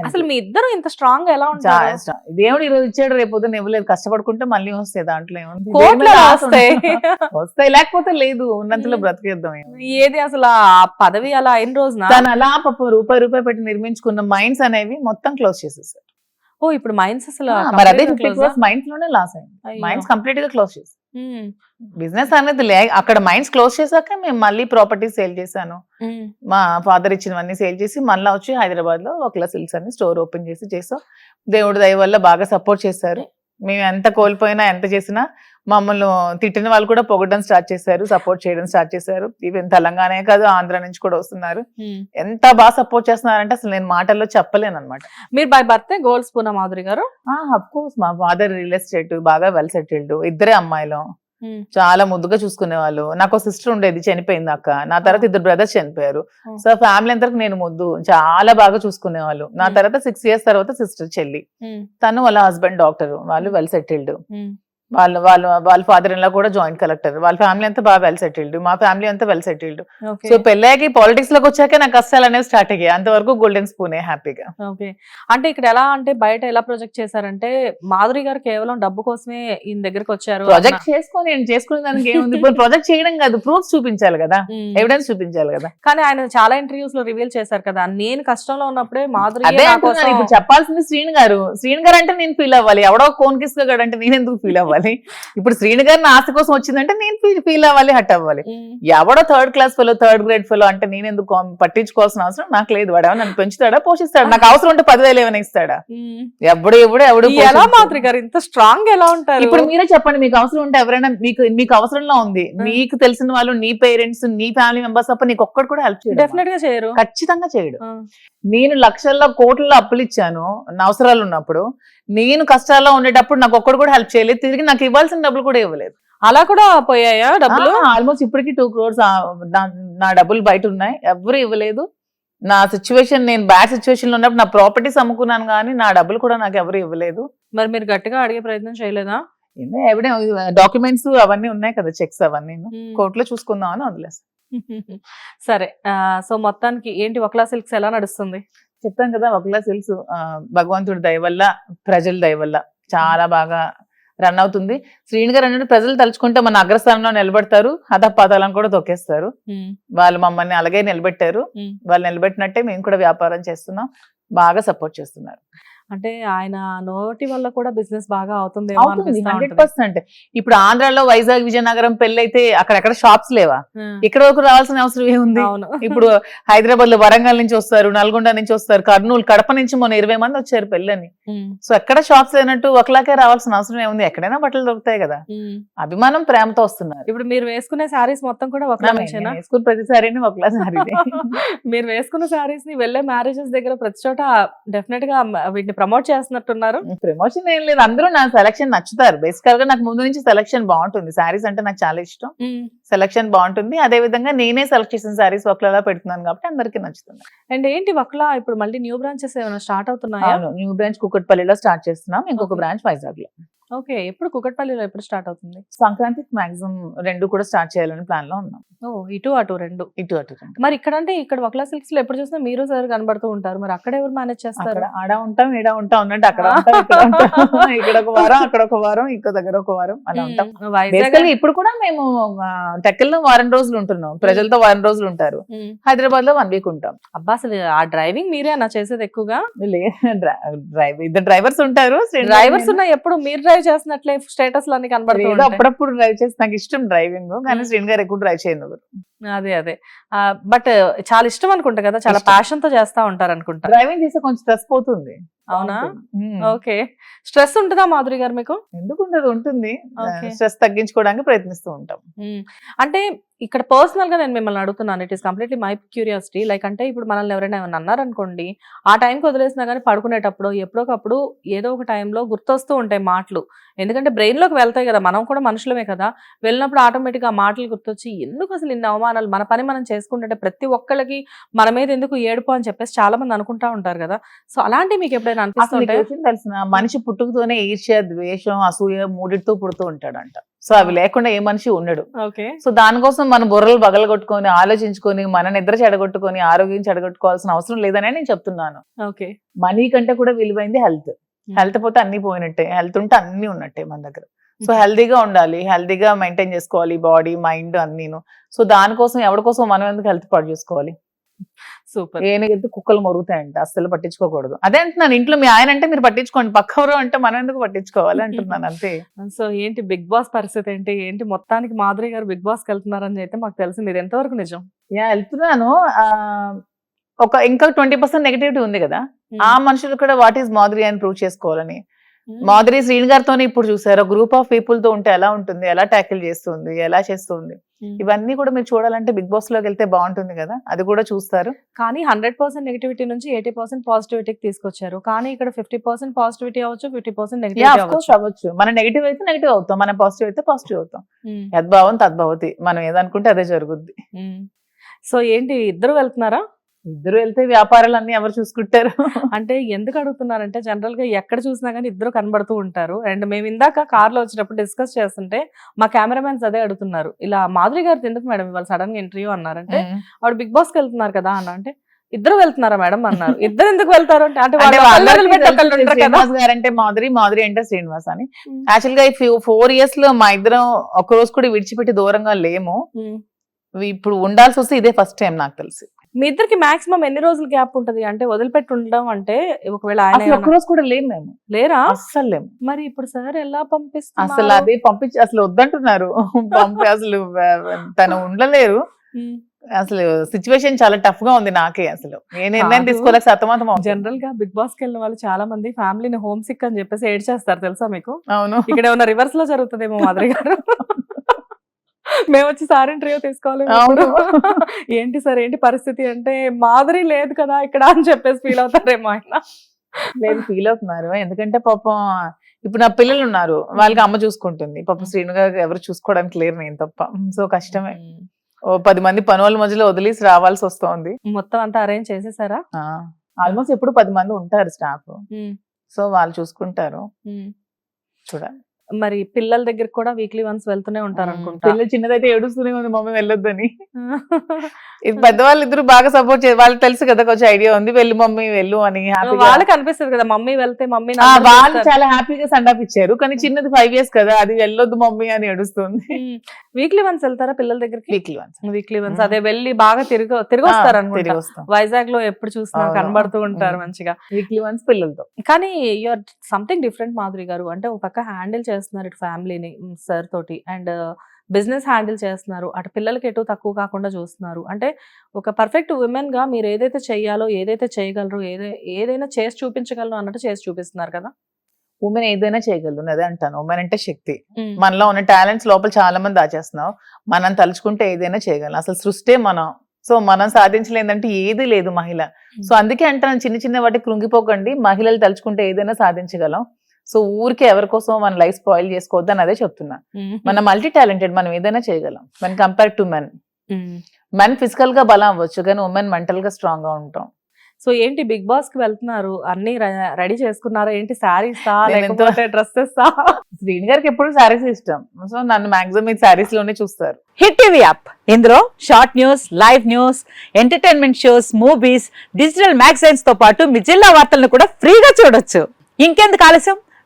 అసలు మీ ఇద్దరు ఇంత స్ట్రాంగ్ ఎలా ఉంటారు. దేవుడు ఈ రోజు ఇచ్చాడు రేపు పొద్దున్న ఇవ్వలేదు. కష్టపడుకుంటే మళ్ళీ వస్తాయి దాంట్లో ఏముంది? వస్తాయి. లేకపోతే లేదు. ఉన్నంతలో ఉమ్. బ్రతికేద్దాం. ఏది అసలు ఆ పదవి అలా అయిన రోజున? తను అలా పాపం రూపాయి రూపాయి పెట్టి నిర్మించుకున్న మైండ్స్ అనేవి మొత్తం క్లోజ్ చేసేసారు ఓ ఇప్పుడు మైండ్స్ అసలు? మైండ్స్లోనే లాస్ అయింది. మైండ్స్ కంప్లీట్గా క్లోజ్ చేసి ఉమ్, బిజినెస్ అనేది లే అక్కడ మైండ్స్ క్లోజ్ చేశాక మేము మళ్ళీ ప్రాపర్టీ సేల్ చేశాను. మా ఫాదర్ ఇచ్చినవన్నీ సేల్ చేసి మళ్ళీ వచ్చి హైదరాబాద్లో ఒకలా సిల్క్స్ అని స్టోర్ ఓపెన్ చేసి చేసాం. దేవుడి దయ వల్ల బాగా సపోర్ట్ చేశారు. మేము ఎంత కోల్పోయినా ఎంత చేసినా మమ్మల్ని తిట్టిన వాళ్ళు కూడా పొగడం స్టార్ట్ చేశారు సపోర్ట్ చేయడం స్టార్ట్ చేశారు. ఈవెన్ తెలంగాణ కాదు ఆంధ్ర నుంచి కూడా వస్తున్నారు. ఎంత బాగా సపోర్ట్ చేస్తున్నారంటే అసలు నేను మాటల్లో చెప్పలేను అనమాట మీరు by birth gold spoon Madhuri garu? Of course మా ఫాదర్ రియల్ ఎస్టేట్ బాగా వెల్ సెటిల్డ్ ఇద్దరే అమ్మాయిలు. చాలా ముద్దుగా చూసుకునే వాళ్ళు నాకు సిస్టర్ ఉండేది చనిపోయింది అక్క. నా తర్వాత ఇద్దరు బ్రదర్స్ చనిపోయారు. సో ఫ్యామిలీ అంతకు నేను ముద్దు. చాలా బాగా చూసుకునే వాళ్ళు నా. తర్వాత సిక్స్ ఇయర్స్ తర్వాత సిస్టర్ చెల్లి. తను వాళ్ళ హస్బెండ్ డాక్టర్ వాళ్ళు వెల్ సెటిల్డ్. వాళ్ళ వాళ్ళ వాళ్ళ ఫాదర్ ఇన్ లా కూడా జాయింట్ కలెక్టర్ వాళ్ళ ఫ్యామిలీ అంతా బాగా వెల్ సెటిల్డ్ మా ఫ్యామిలీ అంతా వెల్ సెటిల్డ్ సో పెళ్ళాకి పాలిటిక్స్లోకి వచ్చాకే నాకు కష్టాలు అనేవి స్టార్ట్ అయ్యాయి. అంతవరకు గోల్డెన్ స్పూనే హ్యాపీగా ఓకే అంటే ఇక్కడ ఎలా అంటే బయట ఎలా ప్రొజెక్ట్ చేశారంటే మాధురి గారు కేవలం డబ్బు కోసమే ఈయన దగ్గరికి వచ్చారు ప్రాజెక్ట్ చేసుకొని నేను చేసుకునే దానికి ఏముంది? ఇప్పుడు ప్రాజెక్ట్ చేయడం కాదు ప్రూఫ్స్ చూపించాలి కదా. ఎవిడెన్స్ చూపించాలి కదా? కానీ ఆయన చాలా ఇంటర్వ్యూస్లో రివీల్ చేశారు కదా? నేను కష్టంలో ఉన్నప్పుడే మాధురి కోసం ఇప్పుడు చెప్పాల్సింది శ్రీను గారు. శ్రీను గారు అంటే నేను ఫీల్ అవ్వాలి. ఎవడో కోన్ కిస్గాడు అంటే నేను ఎందుకు ఫీల్ అవ్వాలి? ఇప్పుడు శ్రీను గారిని ఆస్తి కోసం వచ్చిందంటే నేను ఫీల్ అవ్వాలి హట్ అవ్వాలి. ఉమ్, ఎవడో third class fellow third grade fellow అంటే నేను ఎందుకు పట్టించుకోవాల్సిన అవసరం నాకు లేదు. వాడు నన్ను పెంచుతాడా పోషిస్తాడా? నాకు అవసరం ఉంటే పదివేలు ఏమైనా ఇస్తాడా? ఉమ్. ఎవడు ఎవడు ఎవడు ఎలా. మాధురి గారు? ఇంత స్ట్రాంగ్ ఎలా ఉంటారు? ఇప్పుడు మీరే చెప్పండి మీకు అవసరం ఉంటే ఎవరైనా మీకు మీకు అవసరంలో ఉంది. మీకు తెలిసిన వాళ్ళు నీ పేరెంట్స్ నీ ఫ్యామిలీ మెంబర్స్ తప్ప నీకు ఒక్కడు కూడా హెల్ప్ చేయడు డెఫినెట్గా చేయరు. ఖచ్చితంగా చేయడు. నేను లక్షల్లో కోట్లలో అప్పులు ఇచ్చాను నా అవసరాలు ఉన్నప్పుడు నేను కష్టాల్లో ఉండేటప్పుడు నాకు ఒక్కడు కూడా హెల్ప్ చేయలేదు. తిరిగి నాకు ఇవ్వాల్సిన డబ్బులు కూడా ఇవ్వలేదు. అలా కూడా పోయాయా డబ్బులు? ఆల్మోస్ట్ ఇప్పటికి టూ క్రోర్స్ నా డబ్బులు బయట ఉన్నాయి. ఎవరు ఇవ్వలేదు. నా సిచ్యువేషన్ నేను బ్యాడ్ సిచ్యువేషన్లో ఉన్నప్పుడు నా ప్రాపర్టీస్ అమ్ముకున్నాను కానీ నా డబ్బులు కూడా నాకు ఎవరు ఇవ్వలేదు. మరి మీరు గట్టిగా అడిగే ప్రయత్నం చేయలేదా? డాక్యుమెంట్స్ అవన్నీ ఉన్నాయి కదా చెక్స్ అవన్నీ. కోర్టులో చూసుకుందాం అని వదిలేస్తాను సరే సో మొత్తానికి ఏంటి ఒకలా సిల్క్స్ ఎలా నడుస్తుంది? చెప్తాను కదా ఒకలా ఆ, భగవంతుడి దయ వల్ల ప్రజల దయ వల్ల చాలా బాగా రన్ అవుతుంది. శ్రీని గారు అన్నట్టు ప్రజలు తలుచుకుంటే మన అగ్రస్థానంలో నిలబెడతారు హతపాతాలను కూడా తొక్కేస్తారు. వాళ్ళు మమ్మల్ని అలాగే నిలబెట్టారు. వాళ్ళు నిలబెట్టినట్టే మేము కూడా వ్యాపారం చేస్తున్నాం. బాగా సపోర్ట్ చేస్తున్నారు. అంటే ఆయన నోటి వల్ల కూడా బిజినెస్ బాగా అవుతుంది హండ్రెడ్ పర్సెంట్. ఇప్పుడు ఆంధ్రాలో వైజాగ్ విజయనగరం పెళ్ళైతే అక్కడెక్కడ షాప్స్ లేవా? ఇక్కడ వరకు రావాల్సిన అవసరం ఏముంది? ఇప్పుడు హైదరాబాద్లో వరంగల్ నుంచి వస్తారు నల్గొండ నుంచి వస్తారు కర్నూలు కడప నుంచి మొన్న ఇరవై మంది వచ్చారు పెళ్ళని. సో ఎక్కడ షాప్స్ లేనట్టు ఒకలాగే రావాల్సిన అవసరం ఏముంది? ఎక్కడైనా బట్టలు దొరుకుతాయి కదా. అభిమానం ప్రేమతో వస్తున్నారు. ఇప్పుడు మీరు వేసుకునే శారీస్ మొత్తం కూడా ఒకలా వేసుకున్న ప్రతిసారి ఒకలా సారీ మీరు వేసుకున్న శారీస్ని వెళ్ళే మ్యారేజెస్ దగ్గర ప్రతి చోట డెఫినెట్గా వీటిని ప్రమోట్ చేస్తున్నట్టున్నారు. ప్రమోషన్ ఏం లేదు. అందరూ నా సెలక్షన్ నచ్చుతారు. బేసికల్గా నాకు ముందు నుంచి సెలక్షన్ బాగుంటుంది. శారీస్ అంటే నాకు చాలా ఇష్టం. సెలక్షన్ బాగుంటుంది. అదే విధంగా నేనే సెలెక్ట్ చేసిన శారీస్ ఒకలా పెడుతున్నాను కాబట్టి అందరికీ నచ్చుతుంది. అండ్ ఏంటి ఒకలా ఇప్పుడు మళ్ళీ న్యూ బ్రాంచెస్ ఏమైనా స్టార్ట్ అవుతున్నాయా? న్యూ బ్రాంచ్ కుక్కట్పల్లిలో స్టార్ట్ చేస్తున్నాం. ఇంకొక. బ్రాంచ్ వైజాగ్లో ఓకే. ఎప్పుడు కుకట్పల్లిలో ఎప్పుడు స్టార్ట్ అవుతుంది? సంక్రాంతికి మాక్సిమం రెండు కూడా స్టార్ట్ చేయాలని ప్లాన్లో ఉన్నాం. ఓ ఇటు అటు రెండు. ఇటు అటు రెండు. మరి ఇక్కడ అంటే ఇక్కడ ఒకలా సిల్క్స్లో ఎప్పుడు చూసినా మీరు సార్ కనబడుతూ ఉంటారు. మరి అక్కడ ఎవరు మేనేజ్ చేస్తారు? ఆడ ఉంటాం ఈడ ఉంటాం ఉన్నట్టు అక్కడ ఇక్కడ ఒక వారం అక్కడ ఒక వారం ఇంకో దగ్గర ఒక వారం అలా ఉంటాం. ఇప్పుడు కూడా మేము టెక్కల్లో వారం రోజులు ఉంటున్నాం. ప్రజలతో వారం రోజులు ఉంటారు. హైదరాబాద్లో వన్ వీక్ ఉంటాం. అబ్బా అసలు ఆ డ్రైవింగ్ మీరే అన్న చేసేది ఎక్కువగా? డ్రైవ్ ఇద్దరు డ్రైవర్స్ ఉంటారు. డ్రైవర్స్ ఉన్న ఎప్పుడు? మీరు డ్రైవ్ చేసినట్లే స్టేటస్ అన్ని కనబడుతూ ఏదో ఉంటాయి. అప్పుడప్పుడు డ్రైవ్ చేసి నాకు ఇష్టం డ్రైవింగ్ కానీ. శ్రీన్ గారు ఎక్కువ డ్రైవ్ చేయను అదే అదే. బట్ చాలా ఇష్టం అనుకుంటా కదా చాలా. ప్యాషన్తో చేస్తా ఉంటారు అనుకుంటా డ్రైవింగ్ చేస్తే కొంచెం స్ట్రెస్ పోతుంది. అవునా. ఓకే. స్ట్రెస్ ఉంటుందా మాధురి గారు మీకు? ఎందుకు ఉండదు ఉంటుంది. స్ట్రెస్ తగ్గించుకోవడానికి ప్రయత్నిస్తూ ఉంటాం. అంటే ఇక్కడ పర్సనల్గా నేను మిమ్మల్ని అడుగుతున్నాను. It is completely my curiosity like అంటే ఇప్పుడు మనల్ని ఎవరైనా ఏమైనా అన్నారనుకోండి ఆ టైంకి వదిలేసినా కానీ పడుకునేటప్పుడు ఎప్పుడోకప్పుడు ఏదో ఒక టైంలో గుర్తొస్తూ ఉంటాయి మాటలు. ఎందుకంటే brain లోకి వెళ్తాయి కదా మనం కూడా మనుషులమే కదా. వెళ్ళినప్పుడు ఆటోమేటిక్ ఆ మాటలు గుర్తొచ్చి ఎందుకు అసలు ఇన్ని అవమానాలు మన పని మనం చేసుకుంటుంటే ప్రతి ఒక్కళ్ళకి మన మీద ఎందుకు ఏడుపు అని చెప్పేసి చాలా మంది అనుకుంటా ఉంటారు కదా. సో అలాంటి మీకు ఎప్పుడైనా అనిపిస్తుంటే తెలిసిన మనిషి పుట్టుకతోనే ఈర్ష్య ద్వేషం అసూయ మూడిటితో పుడుతూ ఉంటాడంట. సో అవి లేకుండా ఏ మనిషి ఉండడు. ఓకే. సో దానికోసం మన బుర్రలు బగలగొట్టుకొని ఆలోచించుకొని మన నిద్ర చెడగొట్టుకొని ఆరోగ్యం చెడగొట్టుకోవాల్సిన అవసరం లేదనే నేను చెప్తున్నాను. ఓకే. మనీ కంటే కూడా విలువైంది హెల్త్. హెల్త్ పోతే అన్ని పోయినట్టే. హెల్త్ ఉంటే అన్ని ఉన్నట్టే మన దగ్గర. సో హెల్దీగా ఉండాలి హెల్దీగా మెయింటైన్ చేసుకోవాలి బాడీ మైండ్ అన్నీను. సో దానికోసం ఎవరి కోసం మనం ఎందుకు హెల్త్ పాడు చేసుకోవాలి? సూపర్. ఏనైతే కుక్కలు మొరుగుతాయంట అస్సలు పట్టించుకోకూడదు. అదే అంటున్నాను ఇంట్లో మీ ఆయన అంటే మీరు పట్టించుకోండి పక్కవరు అంటే మనం ఎందుకు పట్టించుకోవాలి అంటున్నాను అంతే. సో ఏంటి బిగ్ బాస్ పరిస్థితి ఏంటి? ఏంటి మొత్తానికి మాధురి గారు బిగ్ బాస్ వెళ్తున్నారని అయితే మాకు తెలిసింది. ఇది ఎంతవరకు నిజం? యా వెళ్తున్నాను. ఆ, ఒక ఇంకా ట్వంటీ పర్సెంట్ నెగిటివిటీ ఉంది కదా. ఆ మనుషులు కూడా వాట్ ఈస్ మాధురి అని ప్రూవ్ చేసుకోవాలని. మాధురి శ్రీని గారితో ఇప్పుడు చూసారు. గ్రూప్ ఆఫ్ పీపుల్తో ఉంటే ఎలా ఉంటుంది? ఎలా ట్యాకిల్ చేస్తుంది? ఎలా చేస్తుంది? ఇవన్నీ కూడా మీరు చూడాలంటే బిగ్ బాస్లోకి వెళ్తే బాగుంటుంది కదా? అది కూడా చూస్తారు. కానీ హండ్రెడ్ పర్సెంట్ నెగిటివిటీ నుంచి ఎయిటీ పర్సెంట్ పాజిటివిటీకి తీసుకొచ్చారు. కానీ ఇక్కడ ఫిఫ్టీ పర్సెంట్ పాజిటివిటీ అవ్వచ్చు ఫిఫ్టీ పర్సెంట్ కోర్స్ అవ్వచ్చు. మన నెగిటివ్ అయితే నెగిటివ్ అవుతాం. మన పాజిటివ్ అయితే పాజిటివ్ అవుతాం. యద్భావం తద్భవతి. మనం ఏదనుకుంటే అదే జరుగుద్ది. సో ఏంటి? ఇద్దరు వెళ్తున్నారా? ఇద్దరు వెళ్తే వ్యాపారాలన్నీ ఎవరు చూసుకుంటారు? అంటే ఎందుకు అడుగుతున్నారంటే జనరల్గా ఎక్కడ చూసినా కానీ ఇద్దరు కనబడుతూ ఉంటారు. అండ్ మేము ఇందాక కార్లో వచ్చినప్పుడు డిస్కస్ చేస్తుంటే మా కెమెరామెన్స్ అదే అడుగుతున్నారు. ఇలా మాధురి గారు ఎందుకు మేడం ఇవాళ సడన్గా ఇంటర్వ్యూ అన్నారంటే ఆవిడ బిగ్ బాస్కి వెళ్తున్నారు కదా అన్న అంటే ఇద్దరు వెళ్తున్నారా మేడం అన్నారు. ఇద్దరు ఎందుకు వెళ్తారు అంటే శ్రీనివాస్ గారు మాధురి మాధురి అంటే శ్రీనివాస్ అని. యాక్చువల్గా ఈ ఫోర్ ఇయర్స్లో మా ఇద్దరం ఒక రోజు కూడా విడిచిపెట్టి దూరంగా లేము. ఇప్పుడు ఉండాల్సి వస్తే ఇదే ఫస్ట్ టైం నాకు తెలిసి. మీ ఇద్దరికి మాక్సిమం ఎన్ని రోజులు గ్యాప్ ఉంటది? అంటే వదిలిపెట్టి ఉండడం అంటే ఒకవేళ ఆయన అసలు ఒక్క రోజు కూడా లేము మేము. లేరా? అస్సలు లేము మరి ఇప్పుడు సార్ ఎలా అసలు పంపిస్తున్నారు అదే పంపించి అసలు వద్దంటున్నారు. పంపి అసలు తను ఉండలేరు. అసలు సిచ్యువేషన్ చాలా టఫ్గా ఉంది నాకే అసలు. ఏ నిర్ణయం. తీసుకోలేక సతమతం. జనరల్గా బిగ్ బాస్కి వెళ్ళిన వాళ్ళు చాలా మంది ఫ్యామిలీని హోమ్ సిక్ అని చెప్పేసి ఏడ్ చేస్తారు తెలుసా మీకు? అవును. ఇక్కడ ఏమైనా రివర్స్లో జరుగుతుందేమో మాదిరి గారు. మేము వచ్చి సార్ ఇంటర్వ్యూ తీసుకోవాలి. ఏంటి సార్ ఏంటి పరిస్థితి అంటే మాదిరి లేదు కదా ఇక్కడ అని చెప్పేసి ఫీల్ అవుతారేమో ఆయన. లేదు ఫీల్ అవుతున్నారు. ఎందుకంటే పాపం ఇప్పుడు నా పిల్లలు ఉన్నారు. వాళ్ళకి అమ్మ చూసుకుంటుంది. పాపం శ్రీను గారు ఎవరు చూసుకోవడానికి లేరు నేను తప్ప. సో కష్టమే. ఓ పది మంది పని వాళ్ళ మధ్యలో వదిలేసి రావాల్సి వస్తోంది. మొత్తం అంతా అరేంజ్ చేసేసారా? ఆల్మోస్ట్ ఎప్పుడు పది మంది ఉంటారు స్టాఫ్ సో వాళ్ళు చూసుకుంటారు. చూడాలి. మరి పిల్లల దగ్గరికి కూడా వీక్లీ వన్స్ వెళ్తూనే ఉంటారు అనుకుంటా. పిల్లలు చిన్నదైతే ఏడుస్తూనే ఉంది మమ్మీ వెళ్ళొద్దని. ఇది పెద్దవాళ్ళు ఇద్దరు బాగా సపోర్ట్ చేయాలి వాళ్ళకి తెలుసు కదా కొంచెం ఐడియా ఉంది వెళ్ళు మమ్మీ వెళ్ళు అని వాళ్ళకి అనిపిస్తుంది కదా మమ్మీ వెళ్తే మమ్మీ వాళ్ళు చాలా హ్యాపీగా సండాప్ ఇచ్చారు కానీ చిన్నది ఫైవ్ ఇయర్స్ కదా అది వెళ్ళొద్దు మమ్మీ అని ఏడుస్తుంది. వీక్లీ వన్స్ వెళ్తారా పిల్లల దగ్గరికి? Weekly once weekly once. అదే వెళ్ళి బాగా తిరిగి తిరిగి వస్తారు అనుకుంటా వైజాగ్లో ఎప్పుడు చూసినా. కనబడుతూ ఉంటారు. మంచిగా. వీక్లీ వన్స్ పిల్లలతో. కానీ యూఆర్ సంథింగ్ డిఫరెంట్ మాధురి గారు. అంటే ఒక పక్క హ్యాండిల్ చేస్తున్నారు ఇటు ఫ్యామిలీని సార్ తోటి. అండ్ బిజినెస్ హ్యాండిల్ చేస్తున్నారు. అటు పిల్లలకి ఎటు తక్కువ కాకుండా చూస్తున్నారు. అంటే ఒక పర్ఫెక్ట్ ఉమెన్గా మీరు ఏదైతే చెయ్యాలో ఏదైతే చేయగలరో ఏదై ఏదైనా చేసి చూపించగలరు అన్నట్టు చేసి చూపిస్తున్నారు కదా? ఉమెన్ ఏదైనా చేయగలదు అదే అంటాను. ఉమెన్ అంటే శక్తి. మనలో ఉన్న టాలెంట్స్ లోపల చాలా మంది దాచేస్తున్నాం మనం తలుచుకుంటే ఏదైనా చేయగలం అసలు సృష్టే మనం. సో మనం సాధించలేదంటే ఏది లేదు మహిళ. సో అందుకే అంటాను చిన్న చిన్న వాటికి కృంగిపోకండి. మహిళలు తలుచుకుంటే ఏదైనా సాధించగలం. సో ఊరికే ఎవరి కోసం మన లైఫ్ స్పాయిల్ చేసుకోవద్దు అని అదే చెప్తున్నా. మన మల్టీ టాలెంటెడ్ మనం ఏదైనా చేయగలం. మన కంపేర్ టు మెన్ మెన్ ఫిజికల్గా బలం అవ్వచ్చు కానీ ఉమెన్ మెంటల్గా స్ట్రాంగ్గా ఉంటాం. సో ఏంటి బిగ్ బాస్కి వెళ్తున్నారు? అన్ని రెడీ చేసుకున్నారా? ఏంటి శారీస్ లేకపోతే డ్రెస్సెస్ శ్రీని గారికి ఎప్పుడు శారీస్ ఇష్టం. సో నన్ను మాక్సిమం ఈ శారీస్లోనే చూస్తారు. Hit TV app. ఇందులో short news live news entertainment shows movies digital మ్యాగజైన్స్తో పాటు మీ జిల్లా వార్తలను కూడా ఫ్రీగా చూడొచ్చు. ఇంకెందుకు ఆలస్యం?